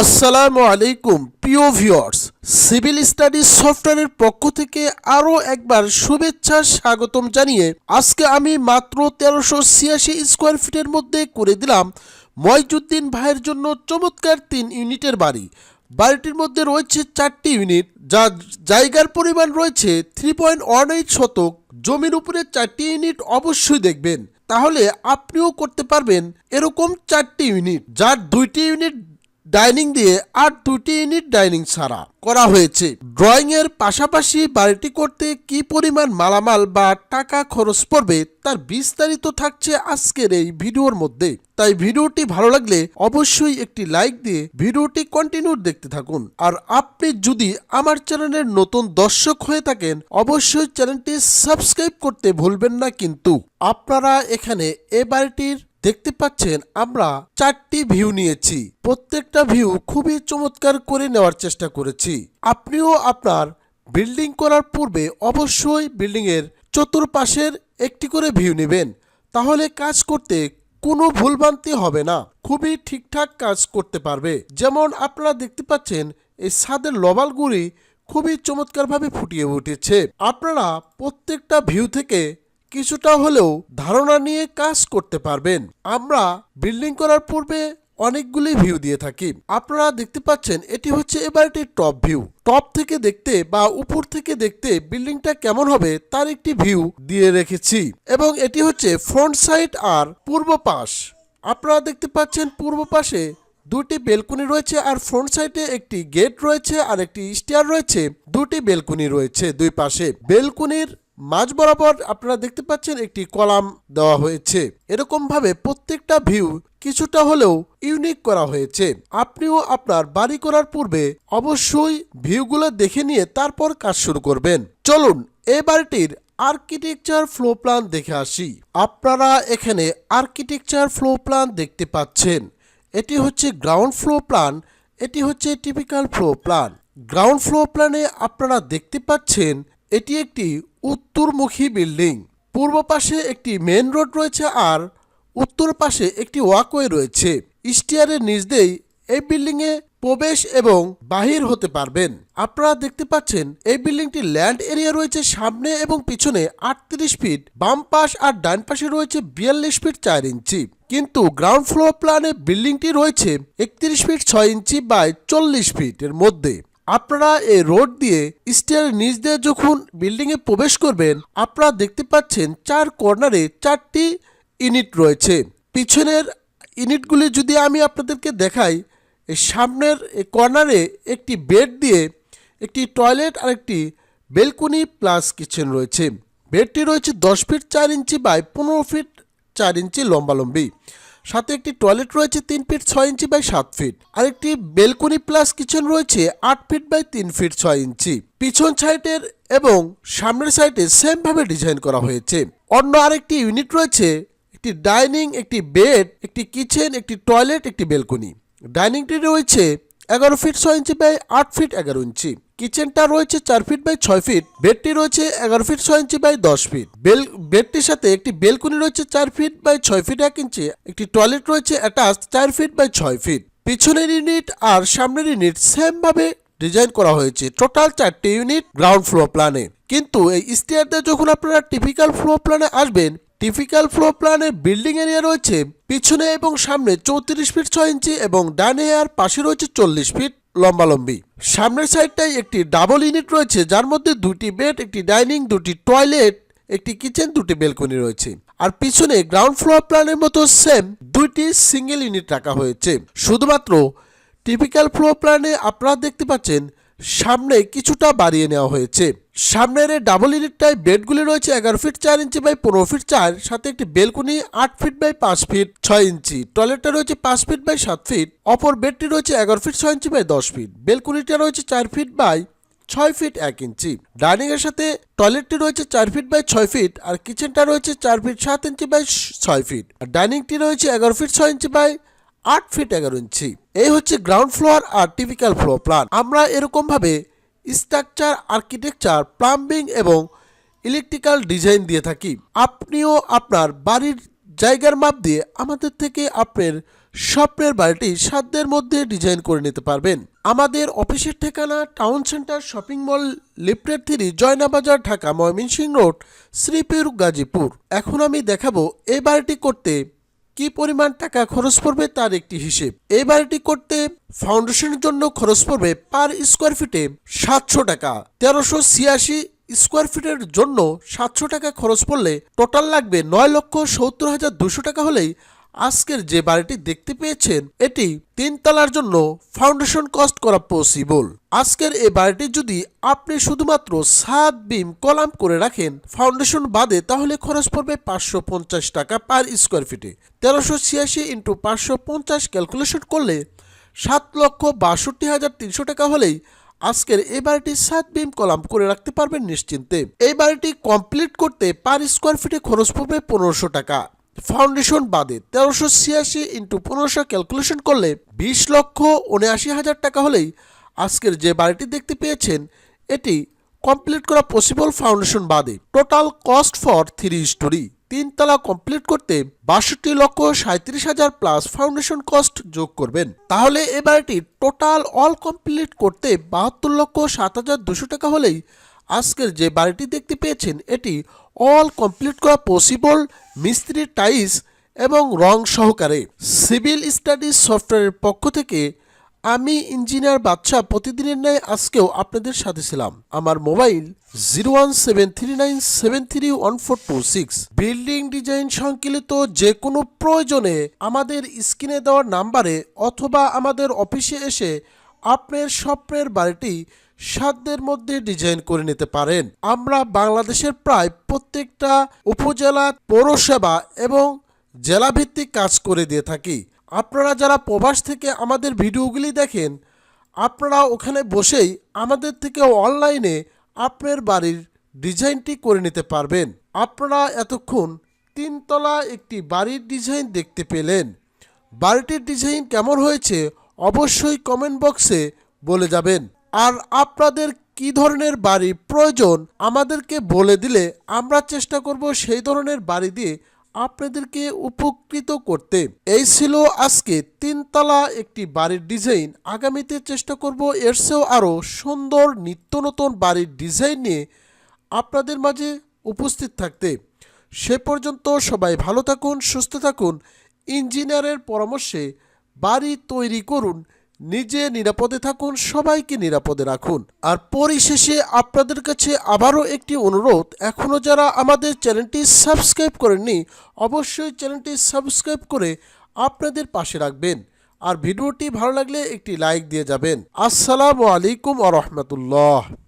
আসসালামু আলাইকুম, প্রিয় ভিউয়ার্স। সিভিল স্টাডিজ সফটওয়্যারের পক্ষ থেকে আরও একবার শুভেচ্ছা, স্বাগতম জানিয়ে আজকে আমি মাত্র তেরোশো ছিয়াশি স্কোয়ার ফিটের মধ্যে করে দিলাম ময়জুদ্দিন ভাইয়ের জন্য চমৎকার তিন ইউনিটের বাড়ি। বাড়িটির মধ্যে রয়েছে চারটি ইউনিট যা জায়গার পরিমাণ রয়েছে থ্রি পয়েন্ট ওয়ান এইট শতক। জমির উপরে চারটি ইউনিট অবশ্যই দেখবেন। তাহলে আপনিও করতে পারবেন এরকম চারটি ইউনিট, যার দুইটি ইউনিট ডাইনিং দিয়ে আর দুটি ইউনিট ডাইনিং ছাড়া করা হয়েছে। ড্রয়িং এর পাশাপাশি বাড়িটি করতে কি পরিমাণ মালামাল বা টাকা খরচ পড়বে তার বিস্তারিত থাকছে আজকের এই ভিডিওর মধ্যে। তাই ভিডিওটি ভালো লাগলে অবশ্যই একটি লাইক দিয়ে ভিডিওটি কন্টিনিউ দেখতে থাকুন। আর আপনি যদি আমার চ্যানেলের নতুন দর্শক হয়ে থাকেন, অবশ্যই চ্যানেলটি সাবস্ক্রাইব করতে ভুলবেন না কিন্তু। আপনারা এখানে এ বাড়িটির দেখতে পাচ্ছেন, আমরা চারটি ভিউ নিয়েছি। প্রত্যেকটা ভিউ খুবই চমৎকার করে নেওয়ার চেষ্টা করেছি। আপনিও আপনার বিল্ডিং করার পূর্বে অবশ্যই বিল্ডিং এর চতুর্পাশের একটি করে ভিউ নেবেন। তাহলে কাজ করতে কোনো ভুলভ্রান্তি হবে না। খুবই ঠিকঠাক কাজ করতে পারবে। যেমন আপনারা দেখতে পাচ্ছেন, এই ছাদের লবালগুড়ি খুবই চমৎকারভাবে ফুটিয়ে উঠেছে। আপনারা প্রত্যেকটা ভিউ থেকে কিছুটা হলেও ধারণা নিয়ে কাজ করতে পারবেন। আমরা বিল্ডিং করার পূর্বে অনেকগুলি ভিউ দিয়ে থাকি। আপনারা দেখতে পাচ্ছেন, এটি হচ্ছে এবার একটি টপ ভিউ। টপ থেকে দেখতে বা উপর থেকে দেখতে বিল্ডিংটা কেমন হবে তার একটি ভিউ দিয়ে রেখেছি। এবং এটি হচ্ছে ফ্রন্ট সাইড আর পূর্ব পাশ। আপনারা দেখতে পাচ্ছেন, পূর্ব পাশে দুটি বেলকনি রয়েছে আর ফ্রন্ট সাইডে একটি গেট রয়েছে আর একটি স্টেয়ার রয়েছে। দুটি বেলকনি রয়েছে দুই পাশে। বেলকনির মাঝ বরাবর আপনারা দেখতে পাচ্ছেন একটি কলাম দেওয়া হয়েছে। এরকম ভাবে প্রত্যেকটা ভিউ কিছুটা হলেও ইউনিক করা হয়েছে। আপনিও আপনার বাড়ি করার পূর্বে অবশ্যই ভিউগুলো দেখে নিয়ে তারপর কাজ শুরু করবেন। চলুন এই বাড়িটির আর্কিটেকচার ফ্লো প্ল্যান দেখে আসি। আপনারা এখানে আর্কিটেকচার ফ্লো প্ল্যান দেখতে পাচ্ছেন। এটি হচ্ছে গ্রাউন্ড ফ্লো প্ল্যান এটি হচ্ছে typical floor plan ground floor প্ল্যানে আপনারা দেখতে পাচ্ছেন, এটি একটি উত্তরমুখী বিল্ডিং। পূর্ব পাশে একটি মেন রোড রয়েছে আর উত্তর পাশে একটি ওয়াকওয়ে রয়েছে। স্টিয়ারের নিচ দিয়েই এই বিল্ডিংয়ে প্রবেশ এবং বাহির হতে পারবেন। আপনারা দেখতে পাচ্ছেন, এই বিল্ডিংটি ল্যান্ড এরিয়া রয়েছে সামনে এবং পিছনে আটত্রিশ ফিট, বাম পাশ আর ডান পাশে রয়েছে বিয়াল্লিশ ফিট চার ইঞ্চি। কিন্তু গ্রাউন্ড ফ্লোর প্ল্যানে বিল্ডিংটি রয়েছে একত্রিশ ফিট ছয় ইঞ্চি বাই চল্লিশ ফিটের মধ্যে। আপনারা এই রোড দিয়ে স্টেয়ারের নিচ দিয়ে যখন বিল্ডিং এ প্রবেশ করবেন, আপনারা দেখতে পাচ্ছেন চার কর্নারে চারটি ইউনিট রয়েছে। পিছনের ইউনিটগুলি যদি আমি আপনাদেরকে দেখাই সামনের কর্নারে একটি বেড দিয়ে একটি টয়লেট আর একটি বেলকনি প্লাস কিচেন রয়েছে। বেডটি রয়েছে দশ ফিট চার ইঞ্চি বাই পনেরো ফিট চার ইঞ্চি লম্বালম্বি। সাথে একটি টয়লেট রয়েছে তিন ফিট ছয় ইঞ্চি বাই সাত ফিট আর একটি বেলকনি প্লাস কিচেন রয়েছে আট ফিট বাই তিন ফিট ছয় ইঞ্চি পিছন সাইডের এবং সামনের সাইডে সেমভাবে ডিজাইন করা হয়েছে। অন্য আরেকটি ইউনিট রয়েছে, একটি ডাইনিং একটি বেড একটি কিচেন একটি টয়লেট একটি বেলকনি ডাইনিংটি রয়েছে এগারো ফিট ছয় ইঞ্চি বাই আট ফিট এগারো ইঞ্চি। কিচেনটা রয়েছে চার ফিট বাই ছয় ফিট। বেডটি রয়েছে এগারো ফিট ছয় ইঞ্চি বাই দশ ফিট। বেল বেডটির সাথে একটি বেলকুনি রয়েছে চার ফিট বাই ছয় ফিট এক ইঞ্চি। একটি টয়লেট রয়েছে অ্যাটাচ চার ফিট বাই ছয় ফিট। পিছনের ইউনিট আর সামনের ইউনিট সেম ভাবে ডিজাইন করা হয়েছে টোটাল চারটি ইউনিট গ্রাউন্ড ফ্লোর প্ল্যানে। কিন্তু এই স্টেয়ারদের যখন আপনারা টিপিক্যাল ফ্লোর প্ল্যানে আসবেন টিপিক্যাল ফ্লোর প্ল্যানে বিল্ডিং এরিয়া রয়েছে, পিছনে এবং সামনে চৌত্রিশ ফিট ছয় ইঞ্চি এবং ডানে আর পাশে রয়েছে চল্লিশ ফিট লম্বালম্বি। সামনের সাইডটায় একটি ডাবল ইউনিট রয়েছে, যার মধ্যে দুটি বেড একটি ডাইনিং দুটি টয়লেট একটি কিচেন দুটি বেলকনি রয়েছে। আর পিছনে গ্রাউন্ড ফ্লোর প্ল্যানের মতো সেম দুইটি সিঙ্গেল ইউনিট রাখা হয়েছে। শুধুমাত্র টিপিক্যাল ফ্লোর প্ল্যানে আপনারা দেখতে পাচ্ছেন সামনে কিছুটা বাড়িয়ে নেওয়া হয়েছে। সামনের ডাবল ইউনিটটায় বেডগুলি রয়েছে এগারো ফিট চার ইঞ্চি বাই পনেরো ফিট চার, সাথে একটি বেলকুনি আট ফিট বাই পাঁচ ফিট ছয় ইঞ্চি টয়লেটটা রয়েছে পাঁচ ফিট বাই সাত ফিট অপর বেডটি রয়েছে এগারো ফিট ছয় ইঞ্চি বাই দশ ফিট বেলকুনিটা রয়েছে চার ফিট বাই ছয় ফিট এক ইঞ্চি ডাইনিং এর সাথে টয়লেটটি রয়েছে চার ফিট বাই ছয় ফিট আর কিচেনটা রয়েছে চার ফিট সাত ইঞ্চি বাই ছয় ফিট আর ডাইনিংটি রয়েছে এগারো ফিট ছয় ইঞ্চি বাই আট ফিট এগারো ইঞ্চি এই হচ্ছে গ্রাউন্ড ফ্লোর আর টিপিক্যাল ফ্লোর প্ল্যান আমরা এরকমভাবে স্ট্রাকচার আর্কিটেকচার প্লাম্বিং এবং ইলেকট্রিক্যাল ডিজাইন দিয়ে থাকি। আপনিও আপনার বাড়ির জায়গার মাপ দিয়ে আমাদের থেকে আপনার স্বপ্নের বাড়িটি সাধ্যের মধ্যে ডিজাইন করে নিতে পারবেন। আমাদের অফিসের ঠিকানা town centre shopping mall lifted three, Joynabazar, Dhaka, Mymensingh road Sreepur, Gazipur. এখন আমি দেখাবো এই বাড়িটি করতে কি পরিমাণ টাকা খরচ পড়বে তার একটি হিসেব। এই বাড়িটি করতে ফাউন্ডেশনের জন্য খরচ পড়বে পার স্কোয়ার ফিটে সাতশো টাকা। তেরোশো ছিয়াশি স্কোয়ার ফিটের জন্য সাতশো টাকা খরচ পড়লে টোটাল লাগবে নয় লক্ষ সত্তর হাজার দুশো টাকা হলেই আজকের যে বাড়িটি দেখতে পেয়েছেন, এটি তিন তলার জন্য ফাউন্ডেশন কস্ট করা পসিবল আজকের এই বাড়িটি যদি আপনি শুধুমাত্র সাত বিম কলাম করে রাখেন ফাউন্ডেশন বাদে, তাহলে খরচ পড়বে পাঁচশো পঞ্চাশ টাকা পার স্কোয়ার ফিটে তেরোশো ছিয়াশি ইন্টু পাঁচশো পঞ্চাশ ক্যালকুলেশন করলে সাত লক্ষ বাষট্টি হাজার তিনশো টাকা হলেই আজকের এই বাড়িটি সাত বিম কলাম করে রাখতে পারবেন নিশ্চিন্তে। এই বাড়িটি কমপ্লিট করতে পার স্কোয়ার ফিটে খরচ পড়বে পনেরোশো টাকা। ফাউন্ডেশন বাদে তেরোশো ছিয়াশি ইন্টু পনেরোশো ক্যালকুলেশন করলে বিশ লক্ষ উনআশি হাজার টাকা হলেই আজকের যে বাড়িটি দেখতে পেয়েছেন, এটি কমপ্লিট করা পসিবল ফাউন্ডেশন বাদে। Total cost for three storey তিনতলা কমপ্লিট করতে বাষট্টি লক্ষ সাঁত্রিশ হাজার প্লাস ফাউন্ডেশন কস্ট যোগ করবেন। তাহলে এ বাড়িটি টোটাল অল কমপ্লিট করতে বাহাত্তর লক্ষ সাত হাজার দুশো টাকা হলেই আজকের যে বাড়িটি দেখতে পেয়েছেন, এটি অল কমপ্লিট করা পসিবল মিস্ত্রি টাইস এবং রং সহকারে। সিভিল স্টাডিজ সফটওয়্যারের পক্ষ থেকে আমি ইঞ্জিনিয়ার বাদশা প্রতিদিনের ন্যায় আজকেও আপনাদের সাথে ছিলাম। আমার mobile zero one seven three nine seven three one four two six building design সংকলিত যে কোনো প্রয়োজনে আমাদের স্ক্রিনে দেওয়ার নাম্বারে অথবা আমাদের অফিসে এসে আপনার স্বপ্নের বাড়িটি সাধ্যের মধ্যে ডিজাইন করে নিতে পারেন। আমরা বাংলাদেশের প্রায় প্রত্যেকটা উপজেলা, পৌরসভা এবং জেলাভিত্তিক কাজ করে দিয়ে থাকি। আপনারা যারা প্রবাস থেকে আমাদের ভিডিওগুলি দেখেন, আপনারা ওখানে বসেই আমাদের থেকে অনলাইনে আপনার বাড়ির ডিজাইনটি করে নিতে পারবেন। আপনারা এতক্ষণ তিনতলা একটি বাড়ির ডিজাইন দেখতে পেলেন। বাড়িটির ডিজাইন কেমন হয়েছে অবশ্যই কমেন্ট বক্সে বলে যাবেন। আর আপনাদের কি ধরনের বাড়ি প্রয়োজন আমাদেরকে বলে দিলে আমরা চেষ্টা করব সেই ধরনের বাড়ি দিয়ে আপনাদেরকে উপকৃত করতে। এই ছিল আজকে তিনতলা একটি বাড়ির ডিজাইন। আগামীতে চেষ্টা করব এর চেয়েও আরও সুন্দর নিত্য নতুন বাড়ির ডিজাইন নিয়ে আপনাদের মাঝে উপস্থিত থাকতে। সে পর্যন্ত সবাই ভালো থাকুন, সুস্থ থাকুন। ইঞ্জিনিয়ারের পরামর্শে বাড়ি তৈরি করুন। নিজে নিরাপদে থাকুন, সবাইকে নিরাপদে রাখুন। আর পরিশেষে আপনাদের কাছে আবারও একটি অনুরোধ এখনও যারা আমাদের চ্যানেলটি সাবস্ক্রাইব করেননি, অবশ্যই চ্যানেলটি সাবস্ক্রাইব করে আপনাদের পাশে রাখবেন। আর ভিডিওটি ভালো লাগলে একটি লাইক দিয়ে যাবেন। আসসালামু আলাইকুম আ রহমতুল্লাহ।